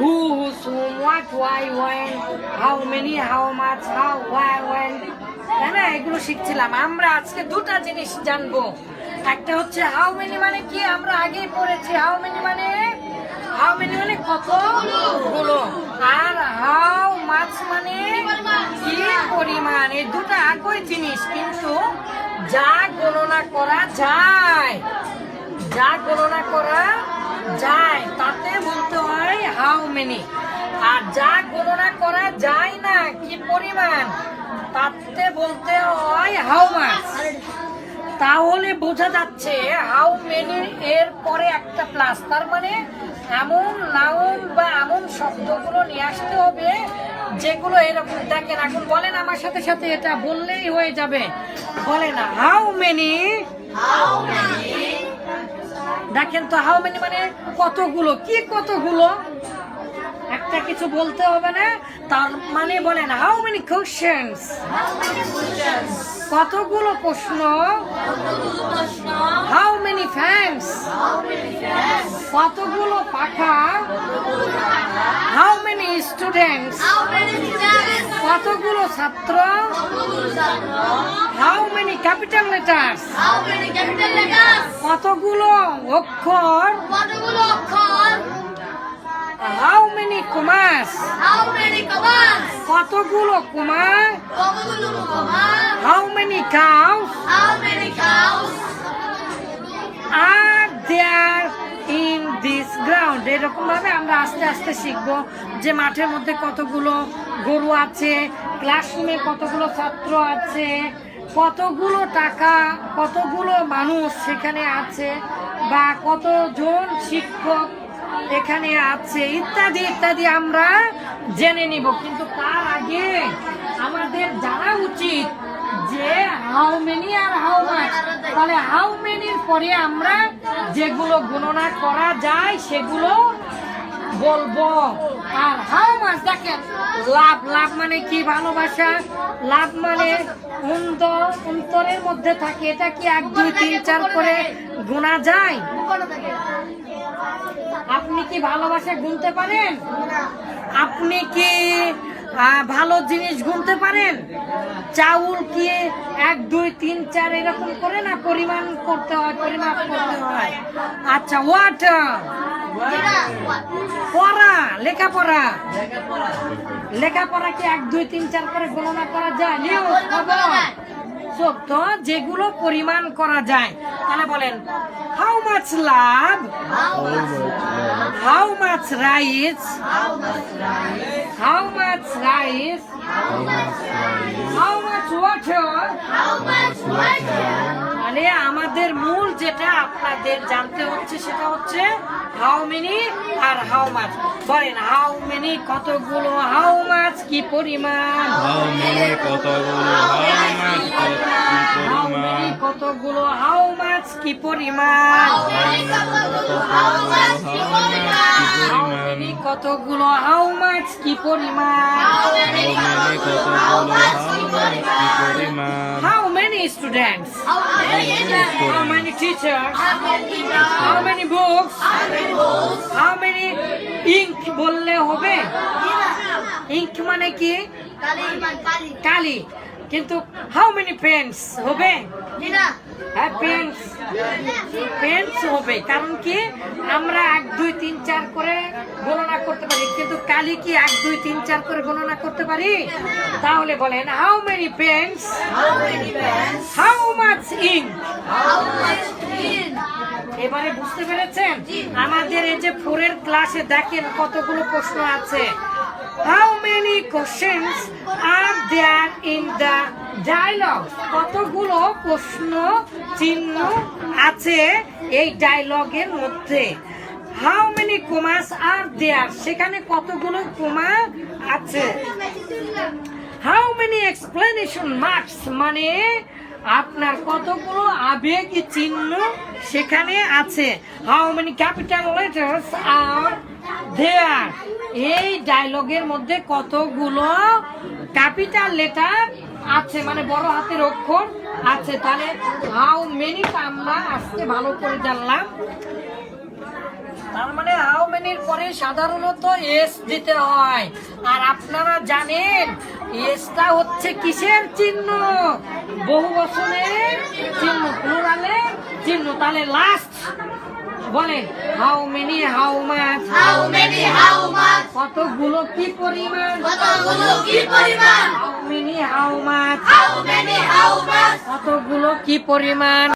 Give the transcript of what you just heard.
who, whose, whom, what, why, when, how many, how much, how, where, when? তাই এগুলো শিখছিলাম। আমরা আজকে দুটা জিনিস জানব। একটা হচ্ছে হাউ মেনি মানে কি? আমরা আগেই পড়েছি। হাউ মেনি মানে? হাউ মেনি মানে কতগুলো আর হাউ মাছ মানে কি পরিমাণ? এই দুটো একই জিনিস কিন্তু যা গণনা করা যায়। যা গণনা করা যায়, তাতে বলতে হয় হাউ মেনি আর যা গণনা করা যায় না, কি পরিমাণ, তাতে বলতে হয় হাউ মাছ তাহলে বোঝা যাচ্ছে হাউ মেনি এর পরে একটা প্লাস তার মানে এমন নাউন বা এমন শব্দগুলো নিয়ে আসতে হবে, যেগুলো এরকম দেখেন, এখন বলেন আমার সাথে সাথে এটা বললেই হয়ে যাবে। বলে না হাউ মেনি দেখেন তো হাউ মেনি মানে কতগুলো, কি কতগুলো? একটা কিছু বলতে হবে না, তার মানে বলেন হাউ মেনি কোশ্চেন্স কতগুলো প্রশ্ন? হাউ মেনি ফ্যান্স কতগুলো পাখা? হাউ মেনি স্টুডেন্টস কতগুলো ছাত্র? হাউ মেনি ক্যাপিটাল লেটার্স কতগুলো অক্ষর? হাউ মেনি কুমাস কতগুলো কুমার হাউ মেনি কাউস আর গ্রাউন্ড এরকম ভাবে আমরা আস্তে আস্তে শিখব যে মাঠের মধ্যে কতগুলো গরু আছে ক্লাসরুমে কতগুলো ছাত্র আছে, কতগুলো টাকা, কতগুলো মানুষ সেখানে আছে বা কতজন শিক্ষক এখানে আছে, ইত্যাদি ইত্যাদি আমরা জেনে নিব। কিন্তু তার আগে আমাদের জানা উচিত যে হাউ মেনি আর হাউ মাছ তাহলে হাউ মেনির পরে আমরা যেগুলো গণনা করা যায় সেগুলো বলব। আর হাউ মাছ দেখেন, লাভ লাভ মানে কি ভালোবাসা? লাভ মানে অন্তর অন্তরের মধ্যে থাকে। এটা কি এক, দুই, তিন, চার করে গোনা যায়? আপনি কি ভালোবাসা গুনতে পারেন? আপনি কি ভালো জিনিস গুনতে পারেন? চাউল কি এক, দুই, তিন, চার এরকম করে না পরিমাণ করতে হয়, পরিমাপ করতে হয়? আচ্ছা ওয়াটার পড়া, লেখাপড়া? লেখাপড়া কি এক, দুই, তিন, চার করে গণনা করা যায়? নিউজ খবর। সত্য যেগুলো পরিমাণ করা যায়। তাহলে বলেন how much love how much rice how much rice how much water মানে আমাদের মূল যেটা আপনাদের জানতে হচ্ছে সেটা হচ্ছে হাউ মেনি আর হাউ মাছ বলেন হাউ মেনি কতগুলো হাউ মাছ কি পরিমাণ? হাউ মেনি কতগুলো হাউ মাছ হাউ মেনি কতগুলো হাউ মাছ কি পরিমাণ? হাউ মেনি কতগুলো হাউ মাছ কি পরিমাণ? How many students how many teachers how many books how many ink বললে হবে? ইঙ্ক মানে কি? কালি কিন্তু হাউ মেনি পেন্স হবে? হ্যাঁ পেন্স পেন্স হবে কারণ কি? আমরা এক দুই তিন চার করে গণনা করতে পারি। কিন্তু কালি কি এক দুই তিন চার করে গণনা করতে পারি? তাহলে বলেন how many pens how much ink এবারে বুঝতে পেরেছেন? আমাদের এই যে ফোরের ক্লাসে দেখেন কতগুলো প্রশ্ন আছে। How many questions are there in the dialogue কতগুলো প্রশ্ন চিহ্ন আছে এই ডায়লগের মধ্যে। হাউ মেনি কোমাস আর দেয়ার সেখানে কতগুলো কোমা আছে? হাউ মেনি এক্সপ্লেনেশন মার্কস মানে আপনার কতগুলো আবেগ চিহ্ন সেখানে আছে। How many capital letters are there এই ডায়লগের মধ্যে কতগুলো ক্যাপিটাল লেটার আছে মানে বড় হাতের অক্ষর আছে। তাহলে হাউ মেনি আমরা আজকে ভালো করে জানলাম? তার মানে হাউ মেনির পরে সাধারণত এস দিতে হয়। আর আপনারা জানেন এসটা হচ্ছে কিসের চিহ্ন? বহু বছরের চিহ্ন প্লুরালের চিহ্ন। তাহলে লাস্ট বলে how many how much how many, how much? কতগুলো কি পরিমাণ? কতগুলো কি পরিমাণ? How how much? How many, how much? কতগুলো কি পরিমাণ